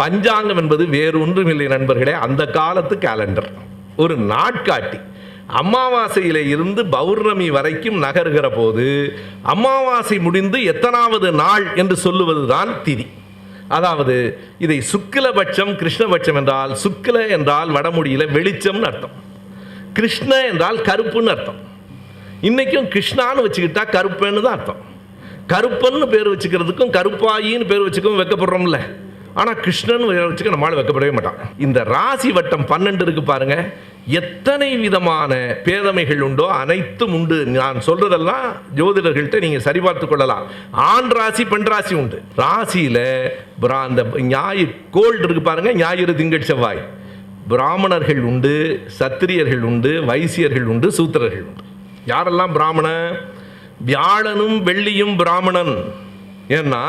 பஞ்சாங்கம் என்பது வேறு இல்லை நண்பர்களே அந்த காலத்து கேலண்டர் ஒரு நாட்காட்டி. அமாவாசையில் இருந்து பௌர்ணமி வரைக்கும் நகர்கிற போது அமாவாசை முடிந்து எத்தனாவது நாள் என்று சொல்லுவதுதான் திதி. அதாவது இதை சுக்கிலபட்சம் கிருஷ்ணபட்சம் என்றால் சுக்கில என்றால் வடமொழியில் வெளிச்சம்னு அர்த்தம். கிருஷ்ண என்றால் கருப்புன்னு அர்த்தம். இன்னைக்கும் கிருஷ்ணான்னு வச்சுக்கிட்டா கருப்புன்னு தான் அர்த்தம். கருப்பன்னு பேர் வச்சுக்கிறதுக்கும் கருப்பாயின்னு பேர் வச்சுக்கவும் வைக்கப்படுறோம்ல. ஆனால் கிருஷ்ணன் வச்சுக்க நம்மளால வைக்கப்படவே மாட்டான். இந்த ராசி வட்டம் பன்னெண்டு இருக்கு பாருங்க. எத்தனை விதமான பேதமைகள் உண்டோ அனைத்தும் உண்டு. நான் சொல்றதெல்லாம் ஜோதிடர்கள்ட்ட நீங்க சரிபார்த்து கொள்ளலாம். ஆண் ராசி பெண் ராசி உண்டு. ராசியில பிரா- அந்த ஞாயிறு கோல்டு இருக்கு பாருங்க ஞாயிறு திங்கள் செவ்வாய். பிராமணர்கள் உண்டு சத்திரியர்கள் உண்டு வைசியர்கள் உண்டு சூத்திரர்கள் உண்டு. யாரெல்லாம் பிராமணன் வியாழனும் வெள்ளியும் பிராமணன். ஏன்னா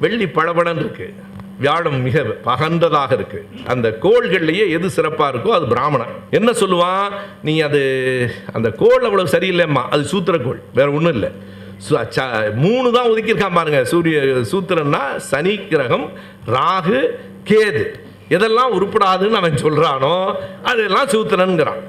வெள்ளி பழபடன் இருக்குது வியாழம் மிக பகன்றதாக இருக்கு. அந்த கோள்கள்லயே எது சிறப்பா இருக்கோ அது பிராமணன். என்ன சொல்லுவான்? நீ அது அந்த கோள் அவ்வளவு சரியில்லைம்மா. அது சூத்திர கோள் வேற ஒன்றும் இல்லை. சு- ச- மூணு தான் ஒதுக்கியிருக்கான் பாருங்க. சூரிய சூத்திரன்னா சனி கிரகம் ராகு கேது. எதெல்லாம் உருப்படாதுன்னு அவன் சொல்கிறானோ அதெல்லாம் சூத்திரன்கிறான்.